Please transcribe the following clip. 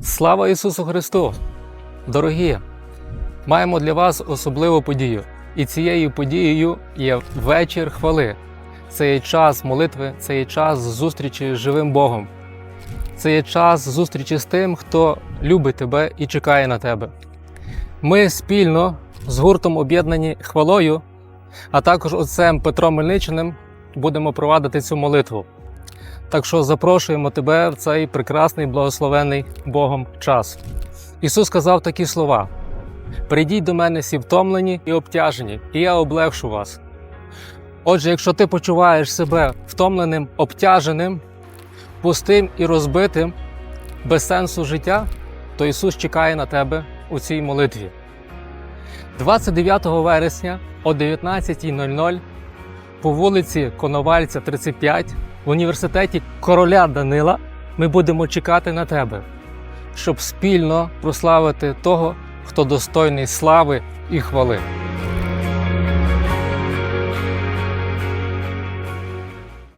Слава Ісусу Христу! Дорогі! Маємо для вас особливу подію. І цією подією є вечір хвали. Це є час молитви, це є час зустрічі з живим Богом. Це є час зустрічі з тим, хто любить тебе і чекає на тебе. Ми спільно з гуртом об'єднані хвалою, а також отцем Петром Мельничиним будемо провадити цю молитву. Так що запрошуємо тебе в цей прекрасний благословений Богом час. Ісус сказав такі слова: Прийдіть до мене всі втомлені і обтяжені, і я облегшу вас. Отже, якщо ти почуваєш себе втомленим, обтяженим, пустим і розбитим, без сенсу життя, то Ісус чекає на тебе у цій молитві. 29 вересня о 19.00 по вулиці Коновальця, 35 в університеті короля Данила ми будемо чекати на тебе, щоб спільно прославити того, хто достойний слави і хвали.